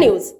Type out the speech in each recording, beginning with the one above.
News.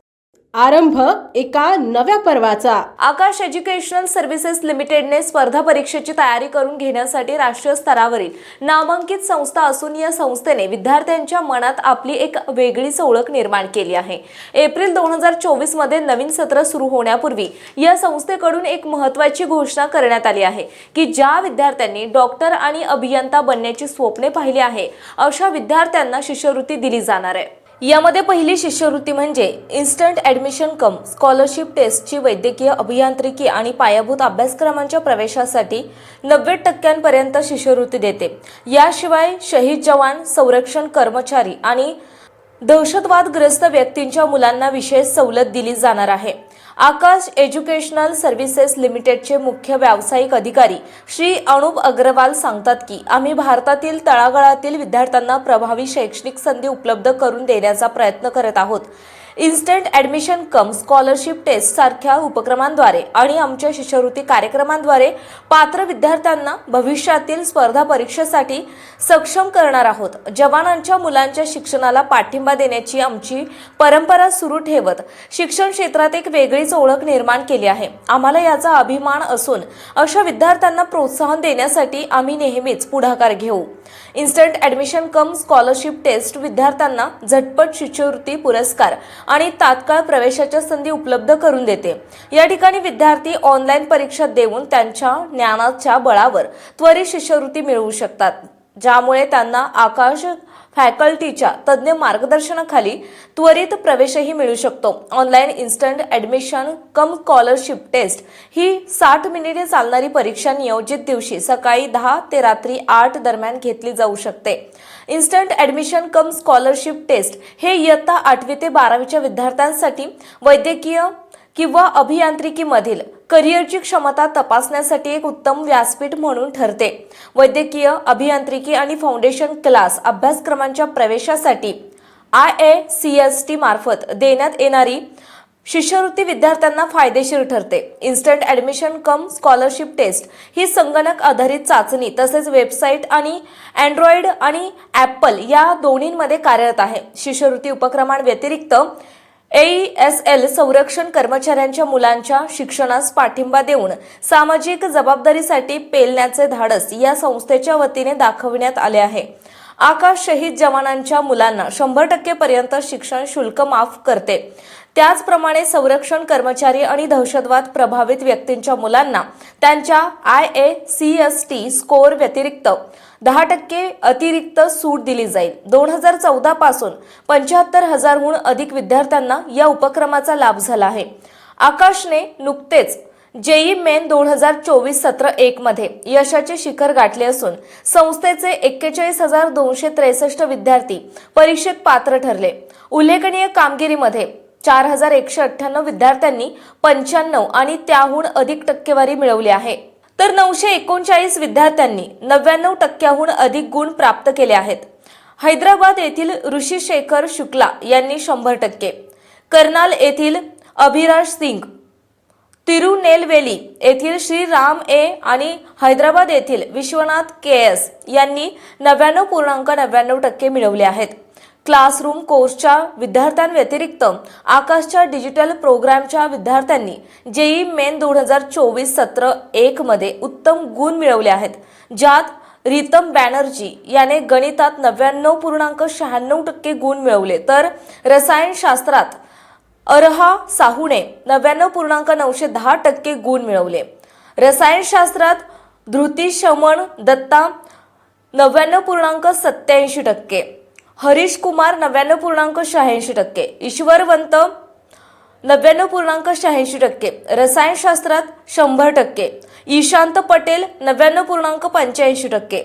आरंभ एका नव्या पर्वाचा. आकाश एज्युकेशनल सर्व्हिसेस लिमिटेडने स्पर्धा परीक्षेची तयारी करून घेण्यासाठी राष्ट्रीय स्तरावरील नामांकित संस्था असून या संस्थेने विद्यार्थ्यांच्या मनात आपली एक वेगळीच ओळख निर्माण केली आहे. एप्रिल दोन हजार चोवीसमध्ये नवीन सत्र सुरू होण्यापूर्वी या संस्थेकडून एक महत्वाची घोषणा करण्यात आली आहे की ज्या विद्यार्थ्यांनी डॉक्टर आणि अभियंता बनण्याची स्वप्ने पाहिली आहे अशा विद्यार्थ्यांना शिष्यवृत्ती दिली जाणार आहे. यामध्ये पहिली शिष्यवृत्ती म्हणजे इन्स्टंट ॲडमिशन कम स्कॉलरशिप टेस्टची वैद्यकीय अभियांत्रिकी आणि पायाभूत अभ्यासक्रमांच्या प्रवेशासाठी नव्वद टक्क्यांपर्यंत शिष्यवृत्ती देते. याशिवाय शहीद जवान संरक्षण कर्मचारी आणि दहशतवादग्रस्त व्यक्तींच्या मुलांना विशेष सवलत दिली जाणार आहे. आकाश एज्युकेशनल सर्व्हिसेस लिमिटेडचे मुख्य व्यावसायिक अधिकारी श्री अनुप अग्रवाल सांगतात की आम्ही भारतातील तळागाळातील विद्यार्थ्यांना प्रभावी शैक्षणिक संधी उपलब्ध करून देण्याचा प्रयत्न करत आहोत. Instant admission cum scholarship test सारख्या उपक्रमांद्वारे आणि आमच्या शिष्यवृत्ती कार्यक्रमांद्वारे पात्र विद्यार्थ्यांना भविष्यातील स्पर्धा परीक्षेसाठी सक्षम करणार आहोत. जवानांच्या मुलांच्या शिक्षणाला पाठिंबा देण्याची आमची परंपरा सुरू ठेवत शिक्षण क्षेत्रात एक वेगळीच ओळख निर्माण केली आहे. आम्हाला याचा अभिमान असून अशा विद्यार्थ्यांना प्रोत्साहन देण्यासाठी आम्ही नेहमीच पुढाकार घेऊ. Instant admission cum scholarship test विद्यार्थ्यांना झटपट शिष्यवृत्ती पुरस्कार आणि तात्काळ प्रवेशाच्या संधी उपलब्ध करून देते. या ठिकाणी विद्यार्थी ऑनलाईन परीक्षा देऊन त्यांच्या ज्ञानाच्या बळावर त्वरित शिष्यवृत्ती मिळवू शकतात. ज्यामुळे त्यांना आकाश फॅकल्टीच्या तज्ज्ञ मार्गदर्शनाखाली त्वरित प्रवेशही मिळू शकतो. Online instant admission cum scholarship test ही साठ मिनिटे चालणारी परीक्षा नियोजित दिवशी सकाळी दहा ते रात्री आठ दरम्यान घेतली जाऊ शकते. Instant admission cum scholarship test हे इयत्ता आठवी ते बारावीच्या विद्यार्थ्यांसाठी वैद्यकीय किंवा अभियांत्रिकीमधील करिअरची क्षमता तपासण्यासाठी एक उत्तम व्यासपीठ म्हणून ठरते. वैद्यकीय अभियांत्रिकी आणि फाउंडेशन क्लास अभ्यासक्रमांच्या प्रवेशासाठी I A C S T मार्फत देण्यात येणारी शिष्यवृत्ती विद्यार्थ्यांना फायदेशीर ठरते. Instant admission cum scholarship test ही संगणक आधारित चाचणी तसेच वेबसाईट आणि अँड्रॉइड आणि ॲपल या दोन्हींमध्ये कार्यरत आहे. शिष्यवृत्ती उपक्रमांव्यतिरिक्त एस एल संरक्षण कर्मचाऱ्यांच्या मुलांच्या शिक्षणास पाठिंबा देऊन सामाजिक जबाबदारीसाठी पेलण्याचे धाडस या संस्थेच्या वतीने दाखविण्यात आले आहे. आकाश शहीद जवानांच्या मुलांना शंभर टक्के पर्यंत शिक्षण शुल्क माफ करते. त्याचप्रमाणे संरक्षण कर्मचारी आणि दहशतवाद प्रभावित व्यक्तींच्या मुलांना त्यांच्या I A C S T score व्यतिरिक्त दहा टक्के अतिरिक्त सूट दिली जाईल. दोन हजार चौदा पासून पंच्याहत्तर हजारहून अधिक विद्यार्थ्यांना या उपक्रमाचा लाभ झाला आहे. आकाशने नुकतेच जेई मेन दोन हजार चोवीस सत्र एक मध्ये यशाचे शिखर गाठले असून संस्थेचे एक्केचाळीस हजार दोनशे त्रेसष्ट विद्यार्थी परीक्षेत पात्र ठरले. उल्लेखनीय कामगिरीमध्ये चार हजार एकशे अठ्ठ्याण्णव विद्यार्थ्यांनी पंच्याण्णव आणि त्याहून अधिक टक्केवारी मिळवली आहे. तर नऊशे एकोणचाळीस विद्यार्थ्यांनी नव्याण्णव टक्क्याहून अधिक गुण प्राप्त केले आहेत. हैदराबाद येथील ऋषी शेखर शुक्ला यांनी शंभर टक्के. कर्नाल येथील अभिराज सिंग तिरुनेलवेली येथील श्री राम ए आणि हैदराबाद येथील विश्वनाथ के एस यांनी नव्याण्णव पूर्णांक नव्याण्णव टक्के मिळवले आहेत. क्लासरूम कोर्सच्या विद्यार्थ्यांव्यतिरिक्त आकाशच्या डिजिटल प्रोग्रामच्या विद्यार्थ्यांनी जेई मेन दोन हजार चोवीस सत्र एकमध्ये उत्तम गुण मिळवले आहेत ज्यात रितम बॅनर्जी याने गणितात नव्याण्णव पूर्णांक शहाण्णव टक्के गुण मिळवले. तर रसायनशास्त्रात अरहा साहूने नव्याण्णव पूर्णांक नऊशे दहा टक्के गुण मिळवले. रसायनशास्त्रात धृती शमण दत्ता नव्याण्णव पूर्णांक सत्याऐंशी टक्के. हरीश कुमार नव्याण्णव पूर्णांक शहाऐंशी टक्के. ईश्वरवंत नव्याण्णव पूर्णांक शहाऐंशी टक्के. रसायनशास्त्रात शंभर टक्के. ईशांत पटेल नव्याण्णव पूर्णांक पंच्याऐंशी टक्के.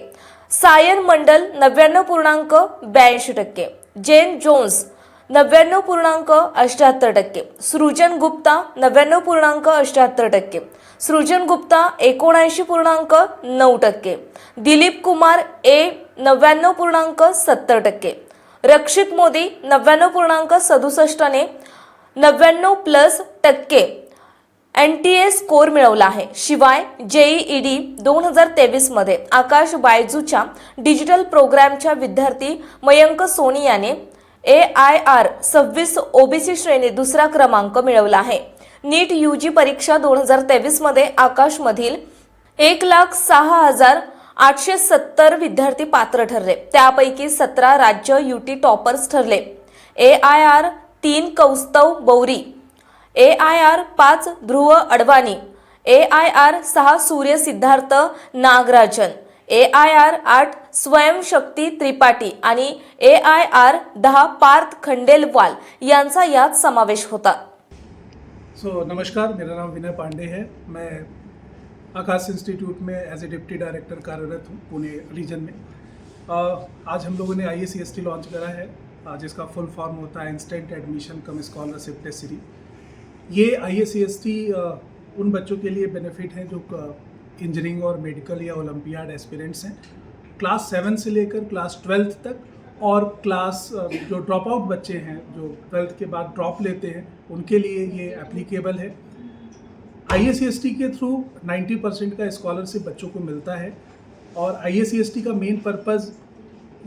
सायन मंडल नव्याण्णव पूर्णांक ब्याऐंशी टक्के. जेन जोन्स नव्याण्णव पूर्णांक अष्ट्याहत्तर टक्के. सृजन गुप्ता नव्याण्णव पूर्णांक अष्ट्याहत्तर टक्के. सृजन गुप्ता एकोणऐंशी पूर्णांक नऊ टक्के. दिलीप कुमार ए नव्याण्णव पूर्णांक सत्तर टक्के. रक्षित मोदी नव्याण्णव पूर्णांक सदुसष्टने नव्याण्णव प्लस टक्के एन टी ए स्कोर मिळवला आहे. शिवाय जेईई डी दोन हजार तेवीसमध्ये आकाश बायजूच्या डिजिटल प्रोग्रॅमच्या विद्यार्थी मयंक सोनी याने ए आय आर सव्वीस ओबीसी श्रेणी दुसरा क्रमांक मिळवला आहे. नीट यू जी परीक्षा दोन हजार तेवीसमध्ये आकाशमधील एक लाख सहा हजार आठशे सत्तर विद्यार्थी पात्र ठरले. त्यापैकी सतरा राज्य युटी टॉपर्स ठरले. ए आय आर तीन कौस्तव बौरी. ए आय आर पाच Dhruv Advani. A I R सहा Surya Siddharth Nagarajan. A I R आठ स्वयंशक्ती त्रिपाठी आणि ए आय आर दहा पार्थ खंडेलवाल यांचा यात समावेश होता. सो नमस्कार मेरा नाम विनय पांडे है. मैं आकाश इंस्टीट्यूट में एज ए डिप्टी डायरेक्टर कार्यरत हूँ, पुणे रीजन में। आज हम लोगों ने आई एस लॉन्च करा है जिसका फुल फॉर्म होता है instant admission cum scholarship test series ये आई एस टी उन बच्चों के लिए बेनिफिट है जो इंजीनियरिंग और मेडिकल या ओलंपियाड एस्पिरेंट्स हैं। क्लास सेवन से लेकर क्लास ट्वेल्थ तक और क्लास जो ड्रॉप आउट बच्चे हैं, जो ट्वेल्थ के बाद ड्रॉप लेते हैं, उनके लिए ये एप्लीकेबल है। आई के थ्रू 90 परसेंट का स्कॉलरशिप बच्चों को मिलता है और आई का मेन पर्पज़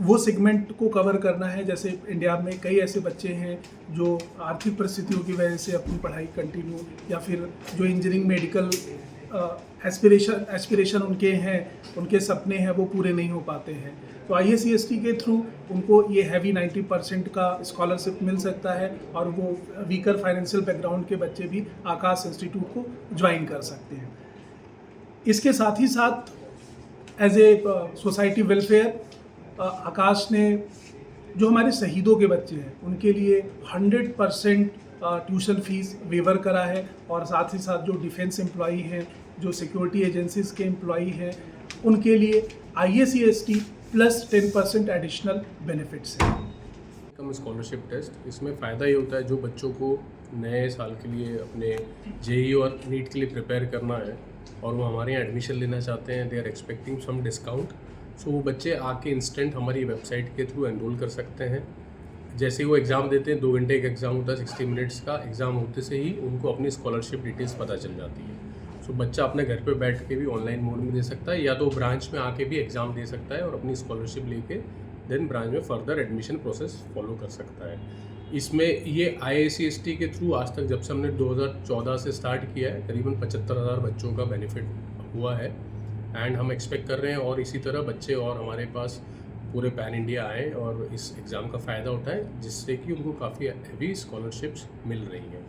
वो सेगमेंट को कवर करना है। जैसे इंडिया में कई ऐसे बच्चे हैं जो आर्थिक परिस्थितियों की वजह से अपनी पढ़ाई कंटिन्यू या फिर जो इंजीनियरिंग मेडिकल एस्पिरेशन एस्पिरेशन उनके हैं, उनके सपने हैं, वो पूरे नहीं हो पाते हैं। तो आई एस के थ्रू उनको ये हैवी 90 परसेंट का स्कॉलरशिप मिल सकता है और वो वीकर फाइनेंशियल बैकग्राउंड के बच्चे भी आकाश इंस्टीट्यूट को ज्वाइन कर सकते हैं। इसके साथ ही साथ as a society welfare Aakash ने, जो हमारे शहीदों के बच्चे हैं, उनके लिए 100 परसेंट ट्यूशन फ़ीस वेवर करा है और साथ ही साथ जो डिफेंस एम्प्लॉई हैं, जो सिक्योरिटी एजेंसीज के एम्प्लॉई हैं, उनके लिए I S plus ten percent additional benefits हैं। कम स्कॉलरशिप टेस्ट इसमें फ़ायदा ये होता है जो बच्चों को नए साल के लिए अपने जेई और नीट के लिए प्रिपेयर करना है और वो हमारे यहाँ एडमिशन लेना चाहते हैं they are expecting some discount so वो बच्चे आके इंस्टेंट हमारी वेबसाइट के थ्रू एनरोल कर सकते हैं। जैसे ही वो एग्ज़ाम देते हैं, दो घंटे का एग्ज़ाम होता है सिक्सटी मिनट्स का एग्ज़ाम होते से ही उनको अपनी स्कॉलरशिप डिटेल्स पता चल जाती है। सो बच्चा अपने घर पे बैठ के भी ऑनलाइन मोड में दे सकता है या तो ब्रांच में आके भी एग्ज़ाम दे सकता है और अपनी स्कॉलरशिप लेके देन ब्रांच में फर्दर एडमिशन प्रोसेस फॉलो कर सकता है। इसमें ये आई के थ्रू आज तक जब से हमने 2014 से स्टार्ट किया है, करीबन पचहत्तर हज़ार बच्चों का बेनिफिट हुआ है। एंड हम एक्सपेक्ट कर रहे हैं और इसी तरह बच्चे और हमारे पास पूरे पैन इंडिया आए और इस एग्ज़ाम का फ़ायदा उठाएं जिससे कि उनको काफ़ी हैवी स्कॉलरशिप्स मिल रही हैं।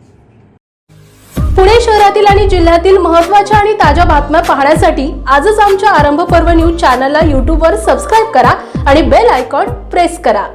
पुणे शहरातील आणि जिल्ह्यातील महत्त्वाच्या आणि ताज्या बातम्या पाहण्यासाठी आजच आमच्या आरंभ पर्व न्यूज चॅनलला यूट्यूबवर सबस्क्राईब करा आणि बेल आयकॉन प्रेस करा.